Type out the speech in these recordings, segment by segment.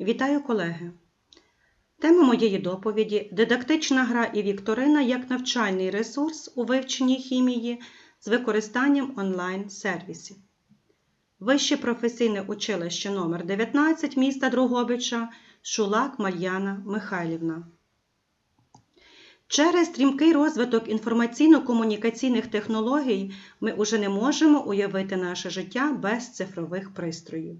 Вітаю колеги! Тема моєї доповіді дидактична гра і вікторина як навчальний ресурс у вивченні хімії з використанням онлайн-сервісів. Вище професійне училище номер 19 міста Дрогобича Шулак Мар'яна Михайлівна. Через стрімкий розвиток інформаційно-комунікаційних технологій ми уже не можемо уявити наше життя без цифрових пристроїв.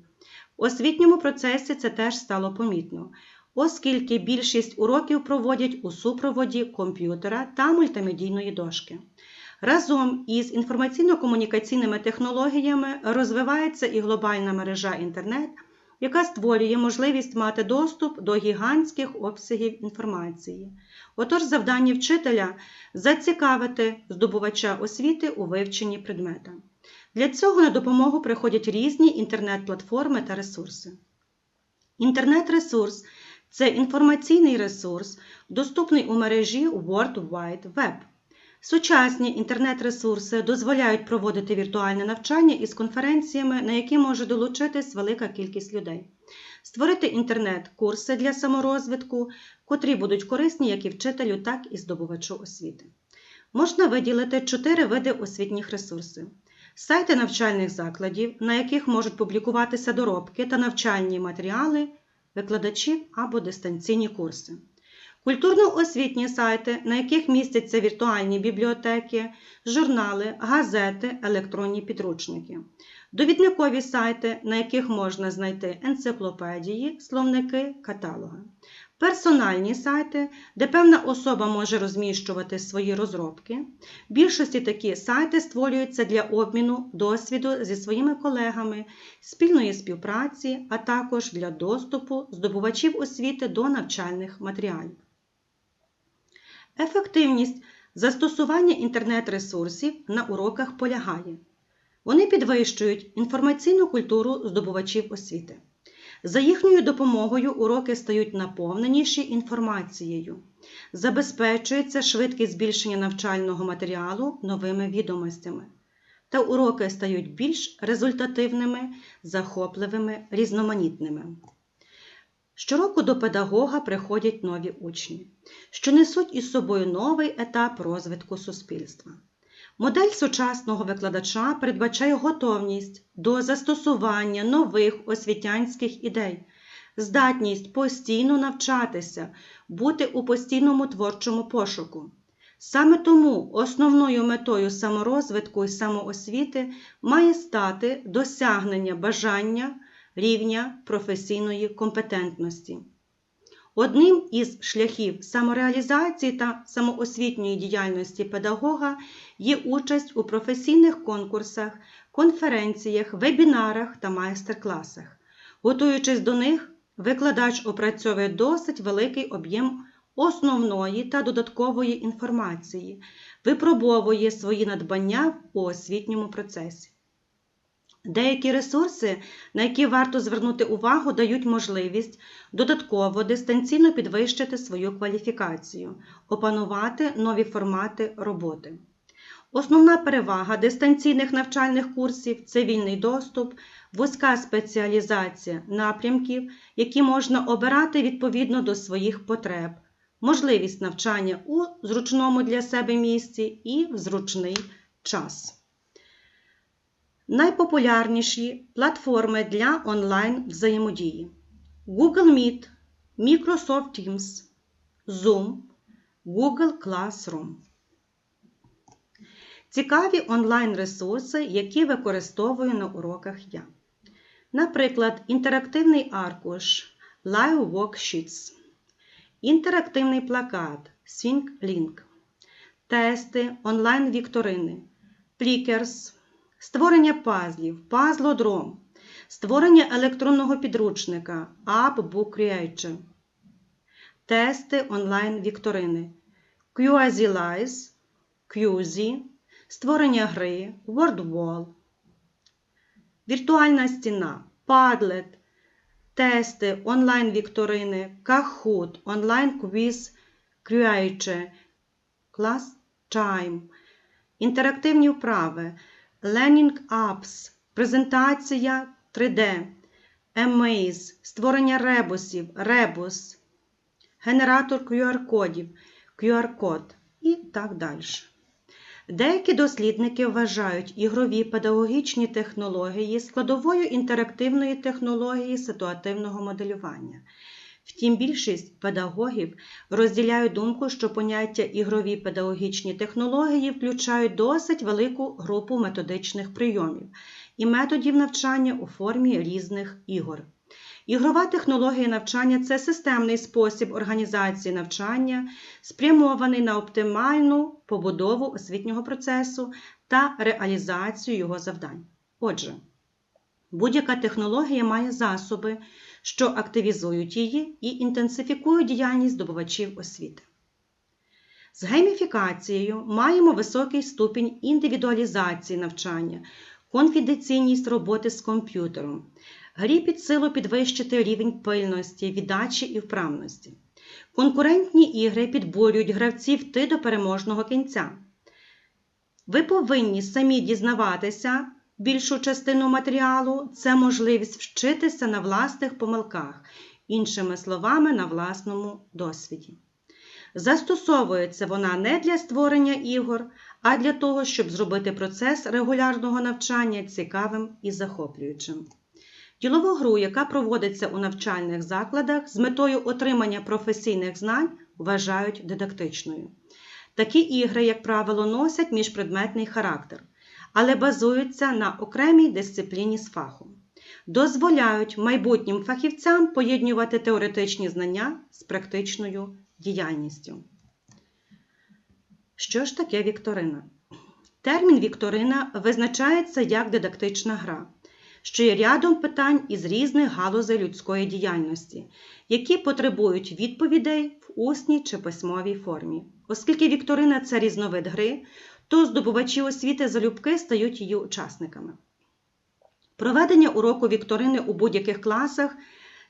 Освітньому процесі це теж стало помітно, оскільки більшість уроків проводять у супроводі комп'ютера та мультимедійної дошки. Разом із інформаційно-комунікаційними технологіями розвивається і глобальна мережа інтернет, яка створює можливість мати доступ до гігантських обсягів інформації. Отож, завдання вчителя зацікавити здобувача освіти у вивченні предмета. Для цього на допомогу приходять різні інтернет-платформи та ресурси. Інтернет-ресурс це інформаційний ресурс, доступний у мережі World Wide Web. Сучасні інтернет-ресурси дозволяють проводити віртуальне навчання із конференціями, на які може долучитись велика кількість людей, створити інтернет-курси для саморозвитку, котрі будуть корисні як і вчителю, так і здобувачу освіти. Можна виділити чотири види освітніх ресурсів: сайти навчальних закладів, на яких можуть публікуватися доробки та навчальні матеріали викладачів або дистанційні курси. Культурно-освітні сайти, на яких містяться віртуальні бібліотеки, журнали, газети, електронні підручники. Довідникові сайти, на яких можна знайти енциклопедії, словники, каталоги. Персональні сайти, де певна особа може розміщувати свої розробки. В більшості такі сайти створюються для обміну досвіду зі своїми колегами, спільної співпраці, а також для доступу здобувачів освіти до навчальних матеріалів. Ефективність застосування інтернет-ресурсів на уроках полягає. Вони підвищують інформаційну культуру здобувачів освіти. За їхньою допомогою уроки стають наповненіші інформацією, забезпечується швидкість збільшення навчального матеріалу новими відомостями, та уроки стають більш результативними, захопливими, різноманітними. Щороку до педагога приходять нові учні, що несуть із собою новий етап розвитку суспільства. Модель сучасного викладача передбачає готовність до застосування нових освітянських ідей, здатність постійно навчатися, бути у постійному творчому пошуку. Саме тому основною метою саморозвитку і самоосвіти має стати досягнення бажання рівня професійної компетентності. Одним із шляхів самореалізації та самоосвітньої діяльності педагога є участь у професійних конкурсах, конференціях, вебінарах та майстер-класах. Готуючись до них, викладач опрацьовує досить великий об'єм основної та додаткової інформації, випробовує свої надбання у освітньому процесі. Деякі ресурси, на які варто звернути увагу, дають можливість додатково дистанційно підвищити свою кваліфікацію, опанувати нові формати роботи. Основна перевага дистанційних навчальних курсів це вільний доступ, вузька спеціалізація напрямків, які можна обирати відповідно до своїх потреб, можливість навчання у зручному для себе місці і в зручний час. Найпопулярніші платформи для онлайн взаємодії: Google Meet, Microsoft Teams, Zoom, Google Classroom. Цікаві онлайн-ресурси, які використовую на уроках я. Наприклад, інтерактивний аркуш Live Worksheets, інтерактивний плакат SyncLink, тести онлайн-вікторини, Plickers, створення пазлів, пазлодром, створення електронного підручника. App Book Creator, тести онлайн-вікторини, QAZLize, QZ, створення гри, WordWall, віртуальна стіна, Padlet, тести онлайн-вікторини, Kahoot, онлайн-квіз Creator, Class Time, інтерактивні вправи, Learning Apps, презентація 3D, Emaze, створення ребусів, ребус, генератор QR-кодів, QR-код і так далі. Деякі дослідники вважають ігрові педагогічні технології складовою інтерактивної технології ситуативного моделювання. Втім, більшість педагогів розділяють думку, що поняття ігрові педагогічні технології включають досить велику групу методичних прийомів і методів навчання у формі різних ігор. Ігрова технологія навчання це системний спосіб організації навчання, спрямований на оптимальну побудову освітнього процесу та реалізацію його завдань. Отже, будь-яка технологія має засоби, що активізують її і інтенсифікують діяльність здобувачів освіти. З гейміфікацією маємо високий ступінь індивідуалізації навчання, конфіденційність роботи з комп'ютером, грі під силу підвищити рівень пильності, віддачі і вправності. Конкурентні ігри підбурюють гравців йти до переможного кінця. Ви повинні самі дізнаватися більшу частину матеріалу, це можливість вчитися на власних помилках, іншими словами, на власному досвіді. Застосовується вона не для створення ігор, а для того, щоб зробити процес регулярного навчання цікавим і захоплюючим. Ділову гру, яка проводиться у навчальних закладах з метою отримання професійних знань, вважають дидактичною. Такі ігри, як правило, носять міжпредметний характер, але базуються на окремій дисципліні з фахом. Дозволяють майбутнім фахівцям поєднувати теоретичні знання з практичною діяльністю. Що ж таке вікторина? Термін вікторина визначається як дидактична гра, що є рядом питань із різних галузей людської діяльності, які потребують відповідей в усній чи письмовій формі. Оскільки вікторина це різновид гри, то здобувачі освіти залюбки стають її учасниками. Проведення уроку вікторини у будь-яких класах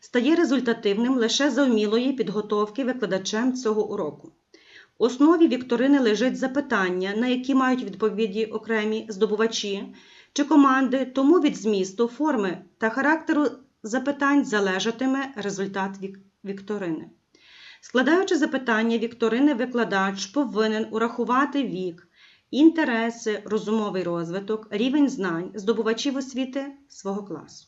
стає результативним лише за вмілої підготовки викладачем цього уроку. В основі вікторини лежить запитання, на які мають відповіді окремі здобувачі чи команди, тому від змісту, форми та характеру запитань залежатиме результат вікторини. Складаючи запитання вікторини, викладач повинен урахувати вік, інтереси, розумовий розвиток, рівень знань здобувачів освіти свого класу.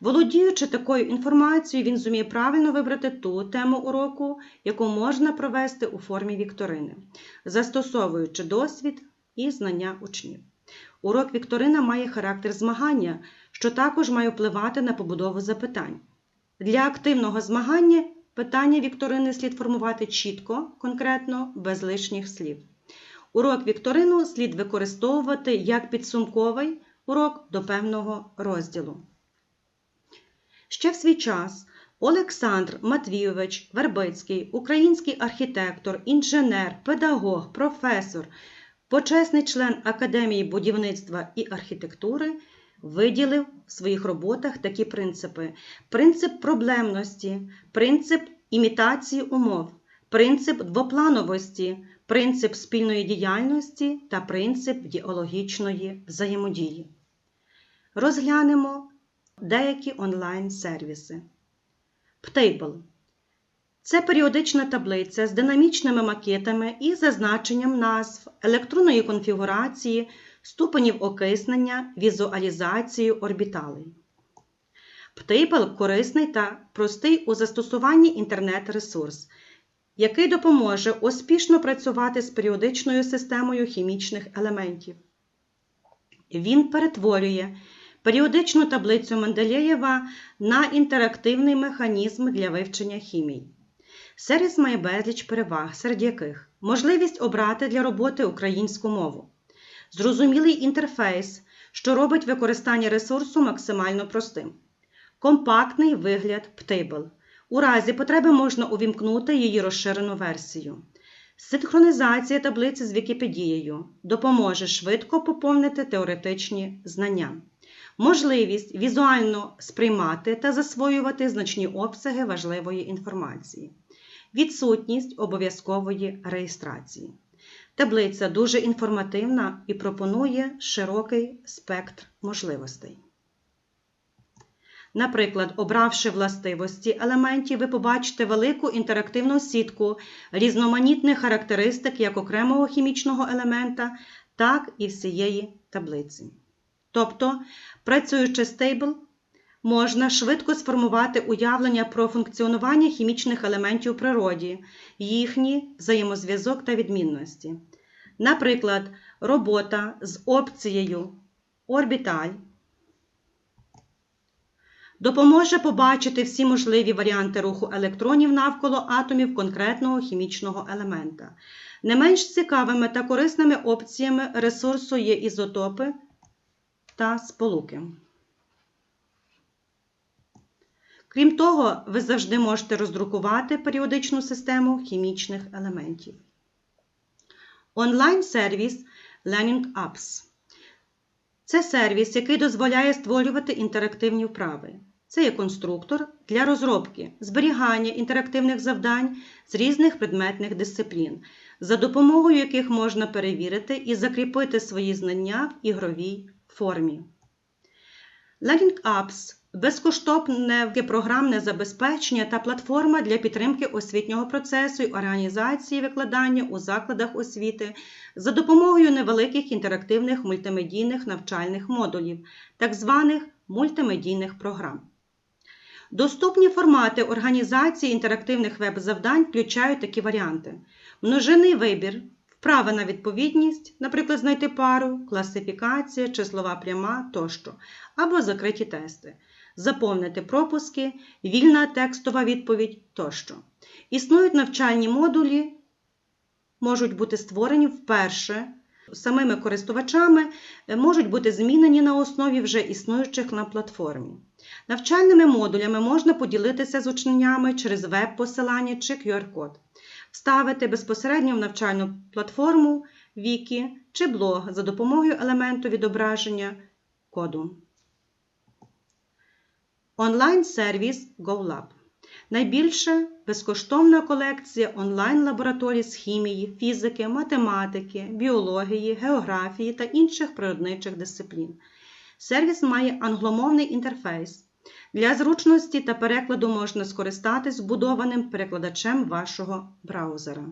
Володіючи такою інформацією, він зуміє правильно вибрати ту тему уроку, яку можна провести у формі вікторини, застосовуючи досвід і знання учнів. Урок Вікторина має характер змагання, що також має впливати на побудову запитань. Для активного змагання питання Вікторини слід формувати чітко, конкретно, без лишніх слів. Урок Вікторину слід використовувати як підсумковий урок до певного розділу. Ще в свій час Олександр Матвійович Вербицький, український архітектор, інженер, педагог, професор, почесний член Академії будівництва і архітектури, виділив в своїх роботах такі принципи: принцип проблемності, принцип імітації умов, принцип двоплановості, принцип спільної діяльності та принцип діалогічної взаємодії. Розглянемо деякі онлайн-сервіси. Ptable це періодична таблиця з динамічними макетами і зазначенням назв, електронної конфігурації, ступенів окиснення, візуалізації орбіталей. Ptable – корисний та простий у застосуванні інтернет-ресурс, який допоможе успішно працювати з періодичною системою хімічних елементів. Він перетворює періодичну таблицю Менделєєва на інтерактивний механізм для вивчення хімії. Сервіс має безліч переваг, серед яких можливість обрати для роботи українську мову, зрозумілий інтерфейс, що робить використання ресурсу максимально простим, компактний вигляд Ptable. У разі потреби можна увімкнути її розширену версію. Синхронізація таблиці з Вікіпедією допоможе швидко поповнити теоретичні знання. Можливість візуально сприймати та засвоювати значні обсяги важливої інформації. Відсутність обов'язкової реєстрації. Таблиця дуже інформативна і пропонує широкий спектр можливостей. Наприклад, обравши властивості елементів, ви побачите велику інтерактивну сітку різноманітних характеристик як окремого хімічного елемента, так і всієї таблиці. Тобто, працюючи з Table, можна швидко сформувати уявлення про функціонування хімічних елементів у природі, їхній взаємозв'язок та відмінності. Наприклад, робота з опцією орбіталь допоможе побачити всі можливі варіанти руху електронів навколо атомів конкретного хімічного елемента. Не менш цікавими та корисними опціями ресурсу є ізотопи та сполуки. Крім того, ви завжди можете роздрукувати періодичну систему хімічних елементів. Онлайн-сервіс Learning Apps. Це сервіс, який дозволяє створювати інтерактивні вправи. Це є конструктор для розробки, зберігання інтерактивних завдань з різних предметних дисциплін, за допомогою яких можна перевірити і закріпити свої знання в ігровій формі. Learning Apps безкоштовне програмне забезпечення та платформа для підтримки освітнього процесу і організації викладання у закладах освіти за допомогою невеликих інтерактивних мультимедійних навчальних модулів, так званих мультимедійних програм. Доступні формати організації інтерактивних веб-завдань включають такі варіанти: множинний вибір, вправа на відповідність, наприклад, знайти пару, класифікація, числова пряма тощо, або закриті тести, заповнити пропуски, вільна текстова відповідь тощо. Існують навчальні модулі, можуть бути створені вперше. Самими користувачами можуть бути змінені на основі вже існуючих на платформі. Навчальними модулями можна поділитися з учнями через веб-посилання чи QR-код, вставити безпосередньо в навчальну платформу, Вікі чи блог за допомогою елементу відображення коду. Онлайн-сервіс GoLab. Найбільша безкоштовна колекція онлайн-лабораторій з хімії, фізики, математики, біології, географії та інших природничих дисциплін. Сервіс має англомовний інтерфейс. Для зручності та перекладу можна скористатись збудованим перекладачем вашого браузера.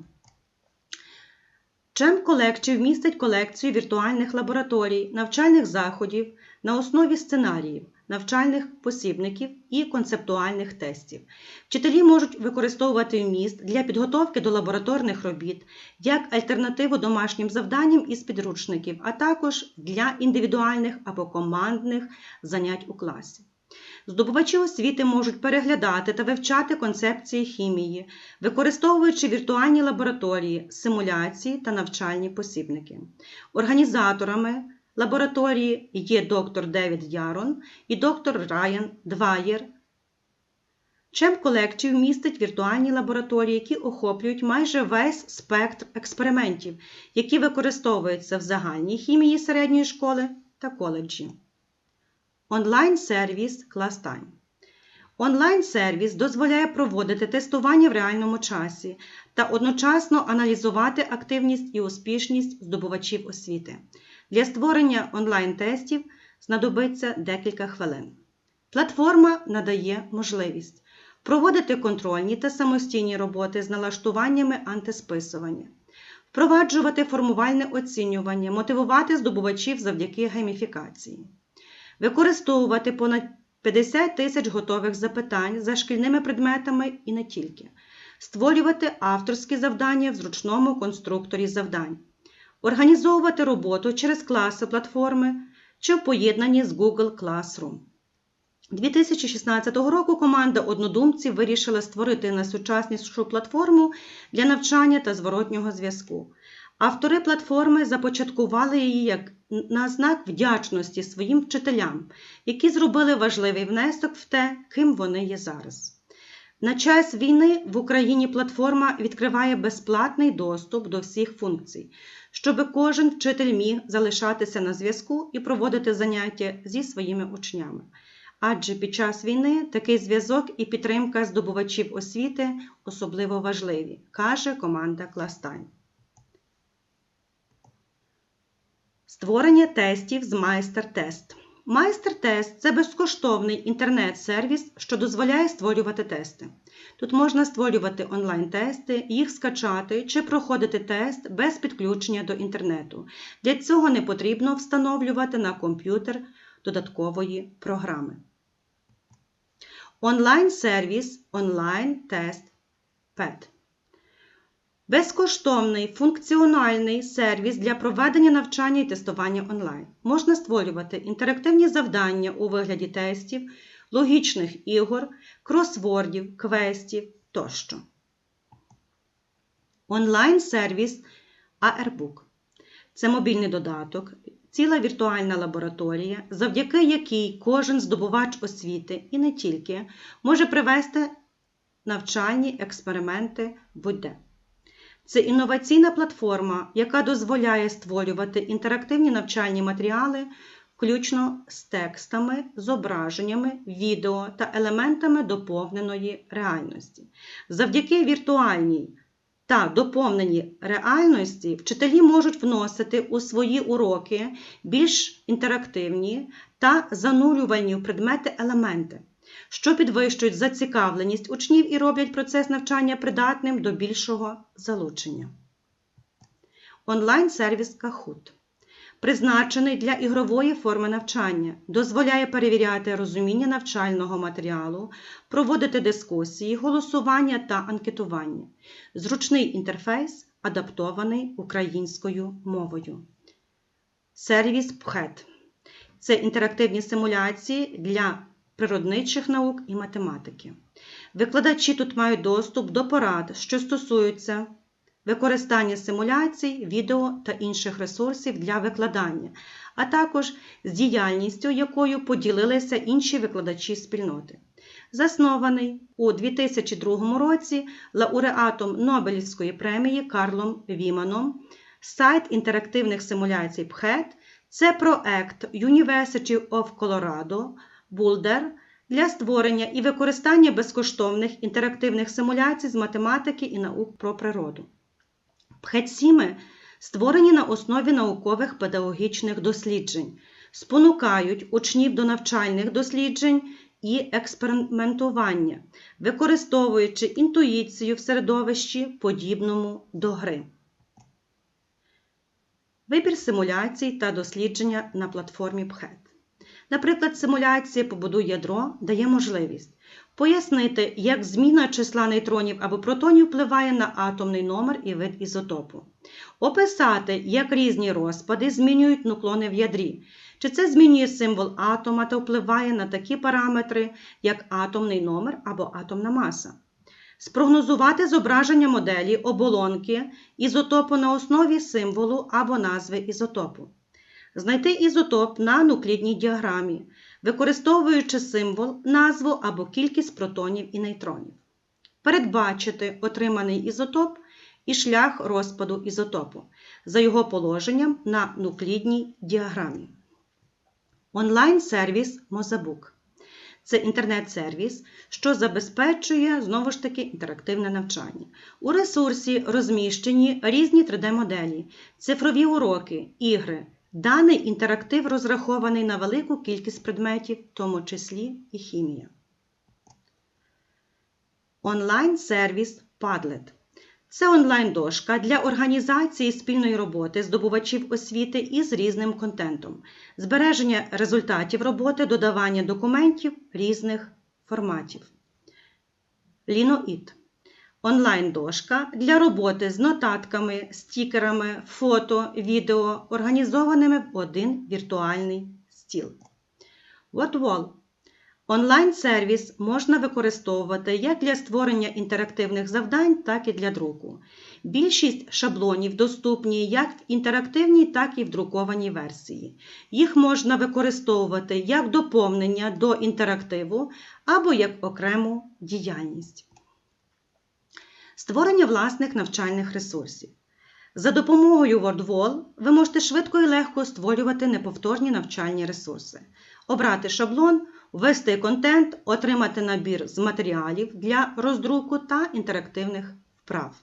Чем Collective містить колекцію віртуальних лабораторій, навчальних заходів на основі сценаріїв, навчальних посібників і концептуальних тестів. Вчителі можуть використовувати вміст для підготовки до лабораторних робіт, як альтернативу домашнім завданням із підручників, а також для індивідуальних або командних занять у класі. Здобувачі освіти можуть переглядати та вивчати концепції хімії, використовуючи віртуальні лабораторії, симуляції та навчальні посібники. Організаторами лабораторії є доктор Девід Ярон і доктор Райан Дваєр. Чем Collective містить віртуальні лабораторії, які охоплюють майже весь спектр експериментів, які використовуються в загальній хімії середньої школи та коледжі. Онлайн-сервіс ClassTime. Онлайн-сервіс дозволяє проводити тестування в реальному часі та одночасно аналізувати активність і успішність здобувачів освіти. Для створення онлайн-тестів знадобиться декілька хвилин. Платформа надає можливість проводити контрольні та самостійні роботи з налаштуваннями антисписування, впроваджувати формувальне оцінювання, мотивувати здобувачів завдяки гейміфікації використовувати понад 50 тисяч готових запитань за шкільними предметами і не тільки, створювати авторські завдання в зручному конструкторі завдань, організовувати роботу через класи платформи чи в поєднанні з Google Classroom. 2016 року команда однодумців вирішила створити найсучаснішу платформу для навчання та зворотнього зв'язку. Автори платформи започаткували її як на знак вдячності своїм вчителям, які зробили важливий внесок в те, ким вони є зараз. На час війни в Україні платформа відкриває безплатний доступ до всіх функцій, щоб кожен вчитель міг залишатися на зв'язку і проводити заняття зі своїми учнями. Адже під час війни такий зв'язок і підтримка здобувачів освіти особливо важливі, каже команда Кластайн. Створення тестів з майстер-тест. Майстер-тест це безкоштовний інтернет-сервіс, що дозволяє створювати тести. Тут можна створювати онлайн-тести, їх скачати чи проходити тест без підключення до інтернету. Для цього не потрібно встановлювати на комп'ютер додаткової програми. Онлайн-сервіс онлайн-тест PET. Безкоштовний функціональний сервіс для проведення навчання і тестування онлайн. Можна створювати інтерактивні завдання у вигляді тестів, логічних ігор, кросвордів, квестів тощо. Онлайн-сервіс AirBook. Це мобільний додаток, ціла віртуальна лабораторія, завдяки якій кожен здобувач освіти і не тільки може привести навчальні експерименти будь-де. Це інноваційна платформа, яка дозволяє створювати інтерактивні навчальні матеріали, включно з текстами, зображеннями, відео та елементами доповненої реальності. Завдяки віртуальній та доповненій реальності вчителі можуть вносити у свої уроки більш інтерактивні та занурювальні в предмети елементи що підвищують зацікавленість учнів і роблять процес навчання придатним до більшого залучення. Онлайн-сервіс Kahoot призначений для ігрової форми навчання, дозволяє перевіряти розуміння навчального матеріалу, проводити дискусії, голосування та анкетування. Зручний інтерфейс адаптований українською мовою. Сервіс PHET – це інтерактивні симуляції для природничих наук і математики. Викладачі тут мають доступ до порад, що стосуються використання симуляцій, відео та інших ресурсів для викладання, а також з діяльністю, якою поділилися інші викладачі спільноти. Заснований у 2002 році лауреатом Нобелівської премії Карлом Віманом, сайт інтерактивних симуляцій PHET – це проект University of Colorado Boulder для створення і використання безкоштовних інтерактивних симуляцій з математики і наук про природу. Пхетсіми створені на основі наукових педагогічних досліджень, спонукають учнів до навчальних досліджень і експериментування, використовуючи інтуїцію в середовищі, подібному до гри. Вибір симуляцій та дослідження на платформі PHET. Наприклад, симуляція побуду ядро дає можливість пояснити, як зміна числа нейтронів або протонів впливає на атомний номер і вид ізотопу, описати, як різні розпади змінюють нуклони в ядрі, чи це змінює символ атома та впливає на такі параметри, як атомний номер або атомна маса. Спрогнозувати зображення моделі оболонки ізотопу на основі символу або назви ізотопу. Знайти ізотоп на нуклідній діаграмі, використовуючи символ, назву або кількість протонів і нейтронів. Передбачити отриманий ізотоп і шлях розпаду ізотопу за його положенням на нуклідній діаграмі. Онлайн-сервіс Мозабук. Це інтернет-сервіс, що забезпечує знову ж таки інтерактивне навчання. У ресурсі розміщені різні 3D-моделі, цифрові уроки, ігри. Даний інтерактив розрахований на велику кількість предметів, в тому числі і хімія. Онлайн-сервіс Padlet. Це онлайн-дошка для організації спільної роботи здобувачів освіти із різним контентом, збереження результатів роботи, додавання документів різних форматів. Linoit онлайн-дошка для роботи з нотатками, стікерами, фото, відео, організованими в один віртуальний стіл. WhatWall Онлайн-сервіс можна використовувати як для створення інтерактивних завдань, так і для друку. Більшість шаблонів доступні як в інтерактивній, так і в друкованій версії. Їх можна використовувати як доповнення до інтерактиву або як окрему діяльність. Створення власних навчальних ресурсів. За допомогою WordWall ви можете швидко і легко створювати неповторні навчальні ресурси, обрати шаблон, ввести контент, отримати набір з матеріалів для роздруку та інтерактивних вправ.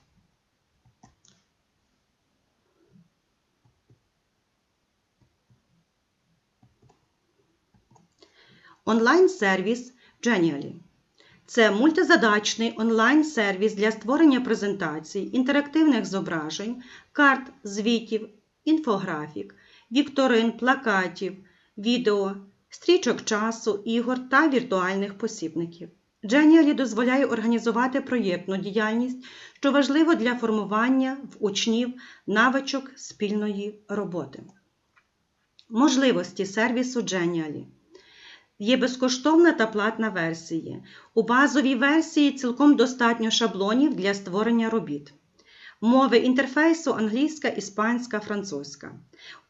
Онлайн-сервіс Genially. Це мультизадачний онлайн-сервіс для створення презентацій, інтерактивних зображень, карт, звітів, інфографік, вікторин, плакатів, відео, стрічок часу, ігор та віртуальних посібників. Genially дозволяє організувати проєктну діяльність, що важливо для формування в учнів навичок спільної роботи. Можливості сервісу Genially. Є безкоштовна та платна версії. У базовій версії цілком достатньо шаблонів для створення робіт. Мови інтерфейсу англійська, іспанська, французька.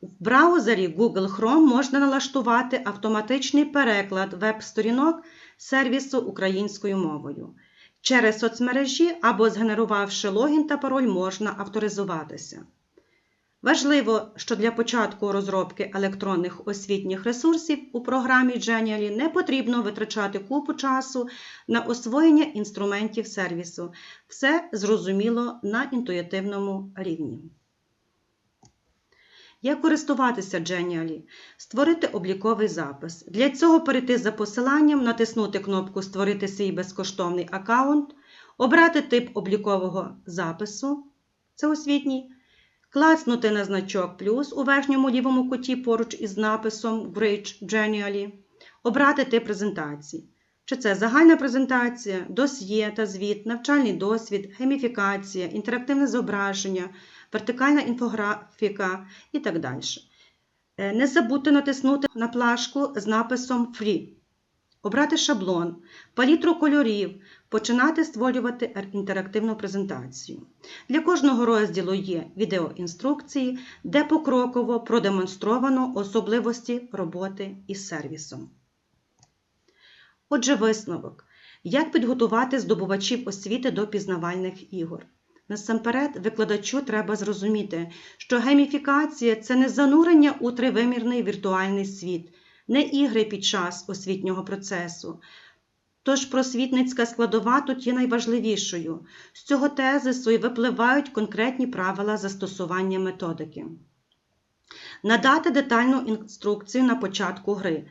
В браузері Google Chrome можна налаштувати автоматичний переклад веб-сторінок сервісу українською мовою. Через соцмережі або згенерувавши логін та пароль можна авторизуватися. Важливо, що для початку розробки електронних освітніх ресурсів у програмі Genially не потрібно витрачати купу часу на освоєння інструментів сервісу. Все зрозуміло на інтуїтивному рівні. Як користуватися Genially? Створити обліковий запис. Для цього перейти за посиланням, натиснути кнопку Створити свій безкоштовний аккаунт, обрати тип облікового запису, це освітній, клацнути на значок плюс у верхньому лівому куті поруч із написом Bridge Genially, обрати тип презентації. Чи це загальна презентація, досьє та звіт, навчальний досвід, гейміфікація, інтерактивне зображення, вертикальна інфографіка і так далі. Е, Не забудьте натиснути на плашку з написом Free, обрати шаблон, палітру кольорів, починати створювати інтерактивну презентацію. Для кожного розділу є відеоінструкції, де покроково продемонстровано особливості роботи із сервісом. Отже, висновок. Як підготувати здобувачів освіти до пізнавальних ігор? Насамперед, викладачу треба зрозуміти, що гейміфікація це не занурення у тривимірний віртуальний світ, не ігри під час освітнього процесу. Тож просвітницька складова тут є найважливішою. З цього тезису і випливають конкретні правила застосування методики. Надати детальну інструкцію на початку гри,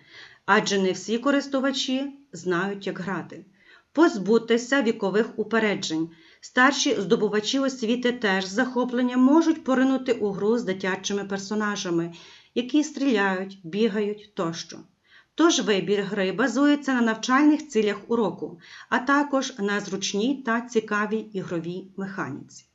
адже не всі користувачі знають, як грати. Позбутися вікових упереджень. Старші здобувачі освіти теж з захопленням можуть поринути у гру з дитячими персонажами, які стріляють, бігають тощо. Тож вибір гри базується на навчальних цілях уроку, а також на зручній та цікавій ігровій механіці.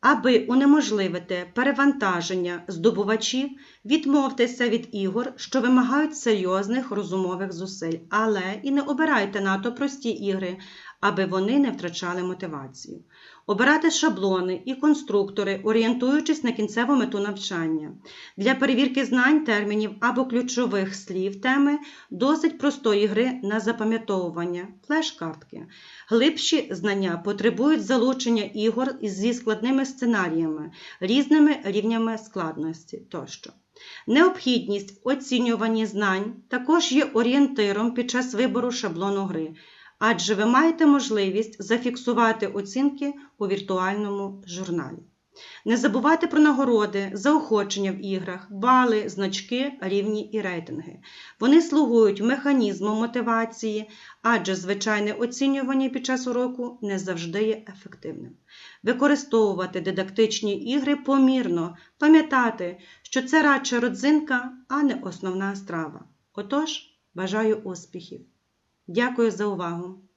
Аби унеможливити перевантаження здобувачів, відмовтеся від ігор, що вимагають серйозних розумових зусиль, але і не обирайте надто прості ігри, аби вони не втрачали мотивацію. Обирати шаблони і конструктори, орієнтуючись на кінцеву мету навчання. Для перевірки знань, термінів або ключових слів теми досить простої гри на запам'ятовування флеш-картки. Глибші знання потребують залучення ігор зі складними сценаріями, різними рівнями складності тощо. Необхідність в оцінюванні знань також є орієнтиром під час вибору шаблону гри, адже ви маєте можливість зафіксувати оцінки у віртуальному журналі. Не забувайте про нагороди, заохочення в іграх, бали, значки, рівні і рейтинги. Вони слугують механізмом мотивації, адже звичайне оцінювання під час уроку не завжди є ефективним. Використовувати дидактичні ігри помірно, пам'ятати, що це радше родзинка, а не основна страва. Отож, бажаю успіхів! Дякую за увагу!